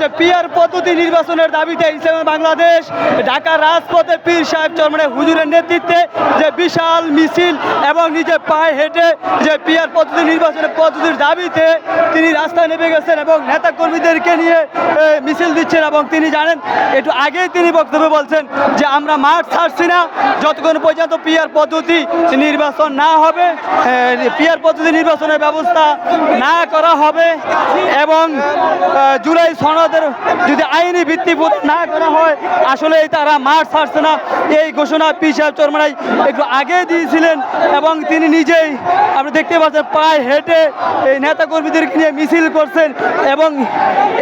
যে পিয়ার পদ্ধতি নির্বাচনের দাবিতে ইসলামী বাংলাদেশ ঢাকার রাজপথে পীর সাহেব চরমনের হুজুরের নেতৃত্বে যে বিশাল মিছিল এবং নিজে পায়ে হেঁটে যে পিয়ার পদ্ধতি নির্বাচনের পদ্ধতির দাবিতে তিনি রাস্তায় নেমে গেছেন এবং নেতা কর্মীদেরকে নিয়ে মিছিল দিচ্ছেন এবং তিনি জানেন, একটু আগেই তিনি বক্তব্য বলছেন যে আমরা মাঠ ছাড়ছি না, যতক্ষণ পর্যন্ত পিয়ার পদ্ধতি নির্বাচন না হবে পিয়ার পদ্ধতি নির্বাচনের ব্যবস্থা না করা হবে এবং জুলাই জুলাই সনদের যদি আইনি ভিত্তি না করা হয়, আসলে তারা মাঠ ছাড়ছে না। এই ঘোষণা পি সাহেব চরমানাই একটু আগে দিয়েছিলেন এবং তিনি নিজেই আপনি দেখতে পাচ্ছেন পায়ে হেঁটে এই নেতা কর্মীদেরকে নিয়ে মিছিল করছেন এবং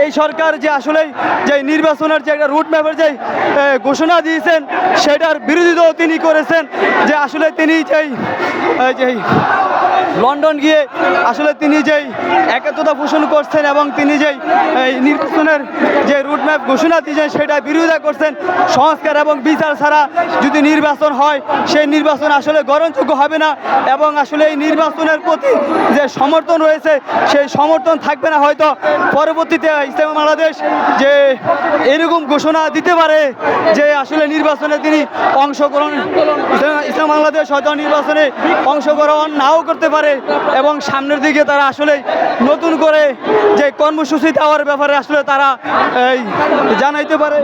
এই সরকার যে আসলে যে নির্বাচনের যে একটা রুট ম্যাপের যে ঘোষণা দিয়েছেন, সেটার বিরোধিতাও তিনি করেছেন। যে আসলে তিনি যেই লন্ডন গিয়ে আসলে তিনি যেই একাত্মতা পোষণ করছেন এবং তিনি যেই নির্বাচনের যে রুটম্যাপ ঘোষণা দিয়েছেন সেটা বিরোধিতা করছেন, সংস্কার এবং বিচার ছাড়া যদি নির্বাচন হয়, সেই নির্বাচন আসলে গ্রহণযোগ্য হবে না এবং আসলে এই নির্বাচনের প্রতি যে সমর্থন রয়েছে, সেই সমর্থন থাকবে না। হয়তো পরবর্তীতে ইসলাম বাংলাদেশ যে এরকম ঘোষণা দিতে পারে যে আসলে নির্বাচনে তিনি অংশগ্রহণ, ইসলাম বাংলাদেশ হয়তো নির্বাচনে অংশগ্রহণ নাও করতে পারে। এবং সামনের দিকে তারা আসলে নতুন করে যে কর্মসূচি দেওয়ার ব্যাপারে আসলে তারা এই জানাইতে পারে।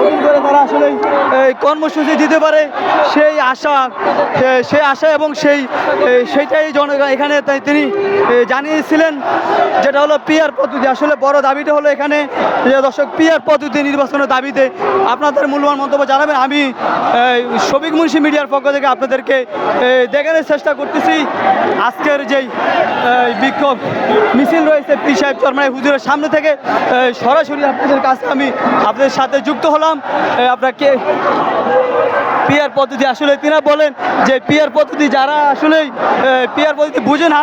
নতুন করে তারা আসলে এই কর্মসূচি দিতে পারে। সেই আশা সেই আশা এবং সেই সেইটাই জনগণ এখানে তিনি জানিয়েছিলেন যেটা হলো পিয়ার পদ্ধতি। আসলে বড় দাবিটা হলো এখানে যে দর্শক, পিয়ার পদ্ধতি নির্বাচনের দাবিতে আপনাদের মূল্যবান মন্তব্য জানাবেন। আমি শফিক মুন্সি মিডিয়ার পক্ষ থেকে আপনাদেরকে দেখানোর চেষ্টা করতেছি। আজকের যেই বিক্ষোভ, মিছিল রয়েছে পি সাহেব চরমাই হুজুরের সামনে থেকে। সরাসরি আপনাদের কাছে আমি আপনাদের সাথে যুক্ত হলাম। আপনাকে পিয়ার পদ্ধতি আসলে তিনা বলেন যে পিয়ার পদ্ধতি যারা আসলে পিয়ার পদ্ধতি বুঝে না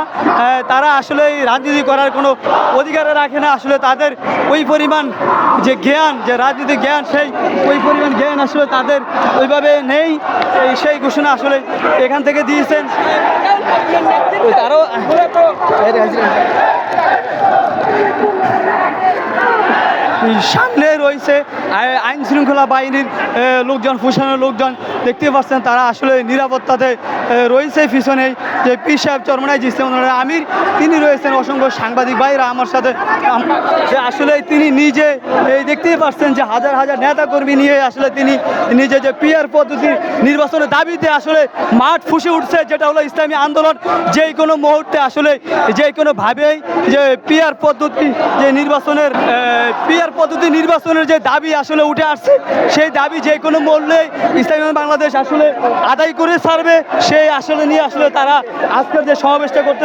তারা আসলে রাজনীতি করার কোনো অধিকার রাখে না। আসলে তাদের ওই পরিমাণ যে জ্ঞান যে রাজনীতি জ্ঞান সেই ওই পরিমাণ জ্ঞান আসলে তাদের ওইভাবে নেই এই সেই ঘোষণা আসলে এখান থেকে দিয়েছেন তারও সামনে রয়েছে আইন শৃঙ্খলা বাহিনীর লোকজন ফুসানোর লোকজন। দেখতে পাচ্ছেন তারা আসলে নিরাপত্তাতে রয়েছে পিছনে যে পি সাহেব চরমনাই ইসলাম আমির, তিনি রয়েছেন অসংখ্য সাংবাদিক ভাইরা আমার সাথে। যে আসলে তিনি নিজে এই দেখতেই পাচ্ছেন যে হাজার হাজার নেতা কর্মী নিয়ে আসলে তিনি নিজে যে পিয়ার পদ্ধতি নির্বাচনের দাবিতে আসলে মাঠ ফুসে উঠছে, যেটা হলো ইসলামী আন্দোলন। যে কোনো মুহূর্তে আসলে যে কোনোভাবেই যে পিয়ার পদ্ধতি, যে নির্বাচনের পিয়ার পদ্ধতি নির্বাচনের যে দাবি আসলে উঠে আসছে, সেই দাবি যে কোনো মূল্যে ইসলামী বাংলাদেশ আসলে আদায় করে ছাড়বে, সেই আসলে নিয়ে আসলে তারা আজকের যে সমাবেশটা করতে